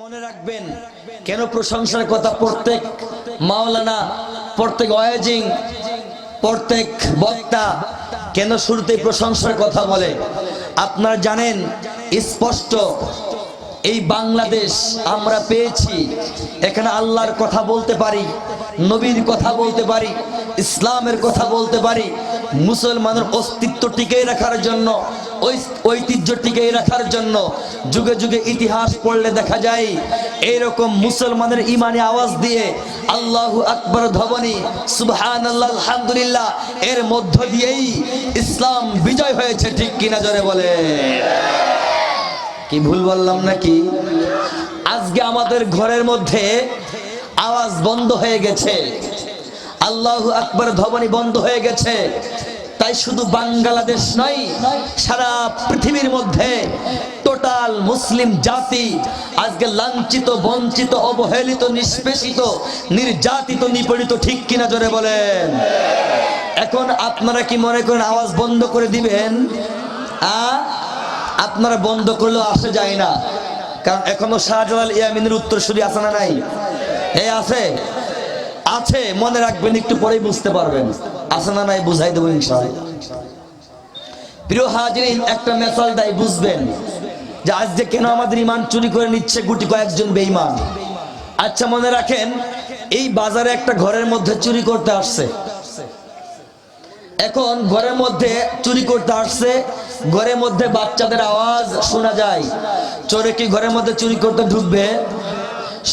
মনে রাখবেন, কেন প্রশংসার কথা প্রত্যেক মাওলানা, প্রত্যেক ওয়াজিং প্রত্যেক বক্তা কেন শুরুতে প্রশংসার কথা বলে? আপনারা জানেন, স্পষ্ট, এই বাংলাদেশ আমরা পেয়েছি, এখানে আল্লাহর কথা বলতে পারি, নবীর কথা বলতে পারি, ইসলামের কথা বলতে পারি, মুসলমানের অস্তিত্ব টিকিয়ে রাখার জন্য ঐ- ঐতিহ্য টিকিয়ে রাখার জন্য যুগে যুগে ইতিহাস পড়লে দেখা যায়, এইরকম মুসলমানের ইমানে আওয়াজ দিয়ে আল্লাহ আকবর ধবনী সুবহান আল্লাহ আলহামদুলিল্লাহ, এর মধ্য দিয়েই ইসলাম বিজয় হয়েছে, ঠিক কিনা জোরে বলে। কি ভুল বললাম নাকি? আজকে আমাদের ঘরের মধ্যে আওয়াজ বন্ধ হয়ে গেছে। আল্লাহ আকবর ধবনী বন্ধ হয়ে গেছে। তাই শুধু বাংলাদেশ নয়, সারা পৃথিবীর মধ্যে টোটাল মুসলিম জাতি আজকে লাঞ্ছিত, বঞ্চিত, অবহেলিত, নিষ্পেষিত, নির্যাতিত, নিপীড়িত, ঠিক কিনা জোরে বলেন? এখন আপনারা কি মনে করেন আওয়াজ বন্ধ করে দিবেন? আ? আপনারা বন্ধ করলেও আসে যায় না। কারণ এখনও শাহজালাল ইয়ামিনের উত্তরসূরি আছে না নাই? এই আছে? আছে, মনে রাখবেন, একটু পরেই বুঝতে পারবেন। আছে নাই বুঝাই দেবো প্রিয় হাজিরিন, একটা মেসাল দেয়, বুঝবেন যে আজ যে কেন আমাদের ইমান চুরি করে নিচ্ছে গুটি কয়েকজন বেঈমান। আচ্ছা মনে রাখেন, এই বাজারে একটা ঘরের মধ্যে চুরি করতে আসছে। এখন ঘরের মধ্যে চুরি করতে আসছে, ঘরের মধ্যে বাচ্চাদের আওয়াজ শোনা যায়। চোরে কি ঘরের মধ্যে চুরি করতে ঢুকবে?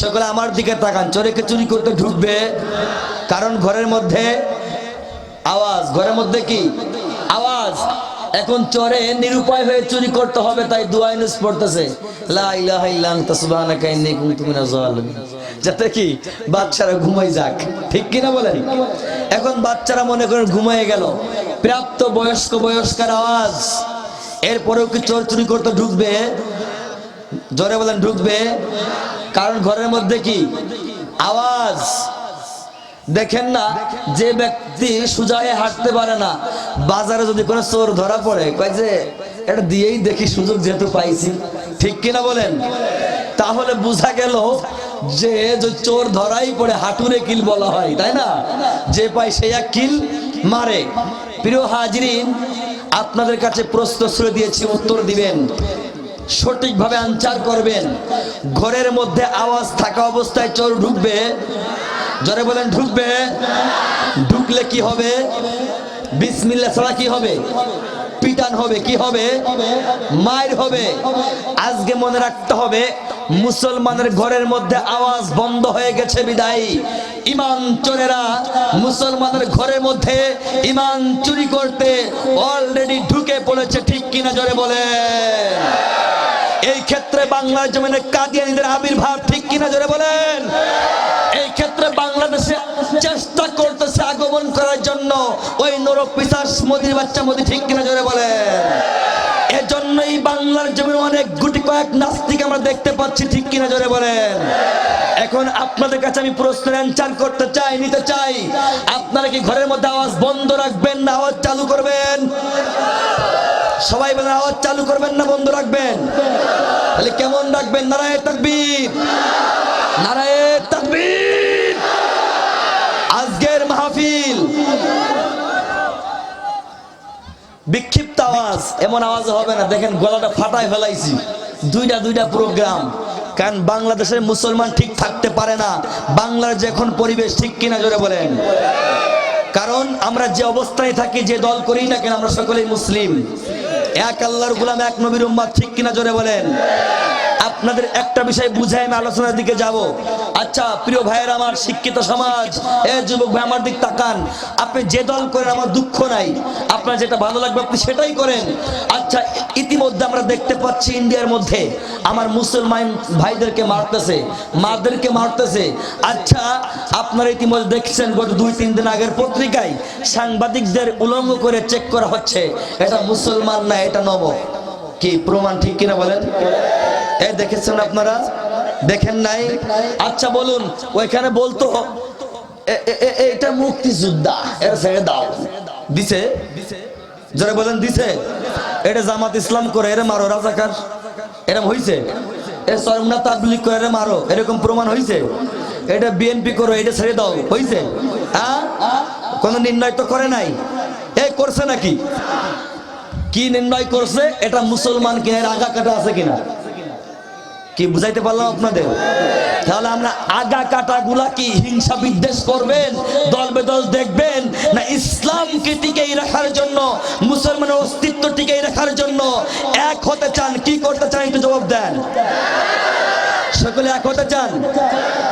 সকলে আমার দিকে তাকান, চোরে কি চুরি করতে ঢুকবে? কারণ ঘরের মধ্যে আওয়াজ, ঘরের মধ্যে কি? আওয়াজ। এখন চরে নিরুপায় হয়ে চুরি করতে হবে, তাই দুয়াই নুস পড়তেছে। যাতে কি? বাচ্চারা ঘুমাই যাক। ঠিক কি না বলেন? এখন বাচ্চারা মনে করেন ঘুমায় গেল। প্রাপ্ত বয়স্ক, বয়স্কার আওয়াজ। এরপরেও কি চোর চুরি করতে ঢুকবে? জোরে বলেন, ঢুকবে? কারণ ঘরের মধ্যে কি? আওয়াজ। দেখেন না, যে ব্যক্তি সুজায় হাঁটতে পারে না, বাজারে যদি কোনো চোর ধরা পড়ে, কয় যে, এটা দিয়েই দেখি সুযোগ যেহেতু পাইছি। ঠিক কিনা বলেন? তাহলে বোঝা গেল যে চোর ধরাই পড়ে, হাঁটুরে কিল বলা হয়, তাই না? যে পায় সে এক কিল মারে। প্রিয় হাজরিন, আপনাদের কাছে প্রশ্ন ছুড়ে দিয়েছি, উত্তর দিবেন। সঠিকভাবে আনসার করবেন। ঘরের মধ্যে আওয়াজ থাকা অবস্থায় চোর ঢুকবে জরে বলেন, ঢুকবে? ঢুকলে কি হবে? বিসমিল্লা ছাড়া কি হবে? পিটান হবে, কি হবে? মায়ের হবে। আজকে মনে রাখতে হবে, মুসলমানের ঘরের মধ্যে আওয়াজ বন্ধ হয়ে গেছে বিদায়। ইমান চোরেরা মুসলমানের ঘরের মধ্যে ইমান চুরি করতে অলরেডি ঢুকে পড়েছে, ঠিক কিনা জোরে বলেন? এই ক্ষেত্রে বাংলার জমিনে কাদিয়ানিদের আবির্ভাব ঠিক কিনা জোরে বলেন? বাংলাদেশে চেষ্টা করতেছে আগমন করার জন্য। ওই নর মোদির বাচ্চা মোদি ঠিক কিনা জোরে বলেন। এজন্যই বাংলার জমিনে অনেক গুটি কয়েক নাস্তিক আমরা দেখতে পাচ্ছি ঠিক কিনা জোরে বলেন। এখন আপনাদের কাছে আমি প্রশ্ন অ্যান্সার করতে চাই, নিতে চাই। আপনারা কি ঘরের মধ্যে আওয়াজ বন্ধ রাখবেন না, আওয়াজ চালু করবেন? সবাই বলেন, আওয়াজ চালু করবেন না, বন্ধ রাখবেন? তাহলে কেমন রাখবেন? নারায় তাকবীর। নারায় তাকবীর। আওয়াজ, এমন আওয়াজ হবে না। দেখেন গলাটা ফাটায় ফেলাইছি। দুইটা দুইটা প্রোগ্রাম কারণ বাংলাদেশের মুসলমান ঠিক থাকতে পারে না। বাংলার যে এখন পরিবেশ ঠিক কিনা জোরে বলেন। কারণ আমরা যে অবস্থায় থাকি, যে দল করি না কেন, আমরা সকলেই মুসলিম। এক আল্লাহর গুলাম, এক নবীর উম্মাদ ঠিক কিনা জোরে বলেন। আপনাদের একটা বিষয় বুঝাই আমি আলোচনার দিকে যাব। আচ্ছা প্রিয় ভাইয়ের আমার শিক্ষিত সমাজ, এ যুবক ভাই, আমার দিক তাকান। আপনি যে দল করেন, আমার দুঃখ নাই। আপনার যেটা ভালো লাগবে, আপনি সেটাই করেন। আচ্ছা ইতিমধ্যে আমরা দেখতে পাচ্ছি ইন্ডিয়ার মধ্যে আমার মুসলমান ভাইদেরকে মারতেছে, মাদেরকে মারতেছে। আচ্ছা আপনারা ইতিমধ্যে দেখছেন, গত দুই, তিন দিন আগের পত্রিকায় সাংবাদিকদের উলঙ্গ করে চেক করা হচ্ছে। এটা মুসলমান না, এটা নব কি, প্রমাণ ঠিক কিনা বলেন? এ দেখেছেন আপনারা? দেখেন নাই? আচ্ছা বলুন, ওইখানে বলতো, এ- এ- এ- এটা মুক্তিযোদ্ধা, এর ছেড়ে দাও। দিছে? যারা বলেন, দিছে? এটা জামাত ইসলাম করে, এরা মারো, রাজাকার। এরম হইছে? এ সরমনা তাবলিক করে মারো, এরকম প্রমাণ হয়েছে এটা বিএনপি করো, এটা ছেড়ে দাও হয়েছে হ্যাঁ কোনো নির্ণয় তো করে নাই? এই করছে নাকি? কি নির্ণয় করছে? এটা মুসলমান এর আগা কাটা আছে কিনা? কি বুঝাইতে পারলাম আপনাদের? তাহলে আমরা আগা কাটা গুলা কি হিংসা বিদ্বেষ করবেন? দল বেদল দেখবেন? না ইসলামকে টিকেই রাখার জন্য, মুসলমানের অস্তিত্ব টিকেই রাখার জন্য এক হতে চান, কি করতে চান একটু জবাব দেন। সকলে এক হতে চান?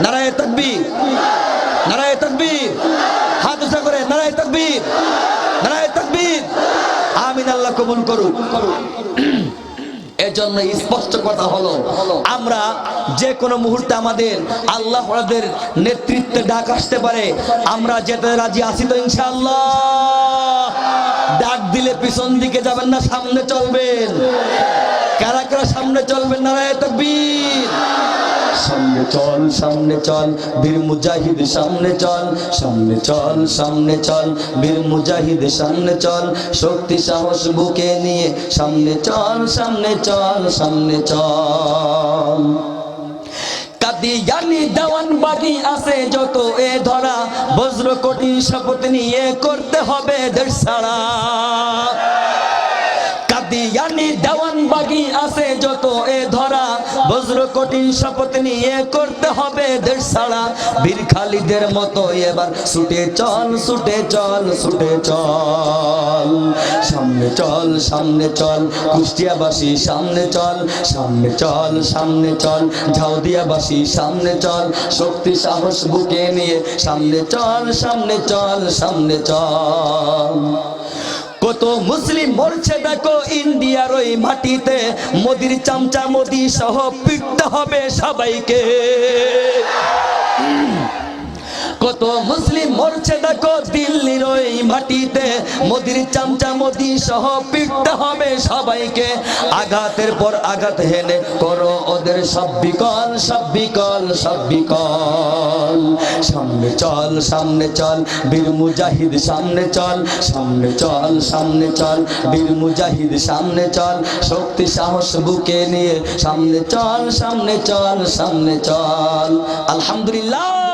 নারায় তকবীর। নারায় তকবীর। হাত উঁচা করে, নারায় তকবীর। নারায় তকবীর। আমিন, আল্লাহ কবুল করুন এজন্য স্পষ্ট কথা হলো, আমরা যে কোনো মুহূর্তে আমাদের আল্লাহ আমাদের নেতৃত্বে ডাক আসতে পারে। আমরা যেতে রাজি আছি তো ডাক দিলে পিছন দিকে যাবেন না, সামনে চলবেন। কারা কারা সামনে চলবেন না তকবীর। সামনে চল সামনে চল, বীর মুজাহিদ, সামনে চল সামনে চল সামনে চল, বীর মুজাহিদ, সামনে চল, শক্তি, সাহস বুকে নিয়ে সামনে চল সামনে চল সামনে চল। কাদিয়ানি দেওয়ান বাগি আছে যত এ ধরা, বজ্র কোটি শপথ নিয়ে করতে হবে দেশ ছাড়া কাদিয়ানি দেওয়ান বাগি শপথ নিয়ে করতে হবে দেশ ছাড়া। বীর খালিদের মতো এবার ছুটে চল ছুটে চল ছুটে চল। সামনে চল সামনে চল, কুষ্টিয়াবাসী সামনে চল সামনে চল সামনে চল, ঝাউদিয়াবাসী সামনে চল, শক্তি, সাহস বুকে নিয়ে সামনে চল সামনে চল সামনে চল। মরছে দেখো ইন্ডিয়ার ওই মাটিতে মোদির চামচা মোদি সহ পিটতে হবে সবাইকে। কত মুসলিম মরছে দেখো দিল্লির ওই মাটিতে। মোদির চামচা মোদি সহ পিটতে হবে সবাইকে। আঘাতের পর আঘাত হেনে করো ওদের সব বিকল সব বিকল সব বিকল। সামনে চল সামনে চল, বীর মুজাহিদ সামনে চল সামনে চল সামনে চল, বীর মুজাহিদ সামনে চল, শক্তি সাহস বুকে নিয়ে সামনে চল সামনে চল সামনে চল। আলহামদুলিল্লাহ।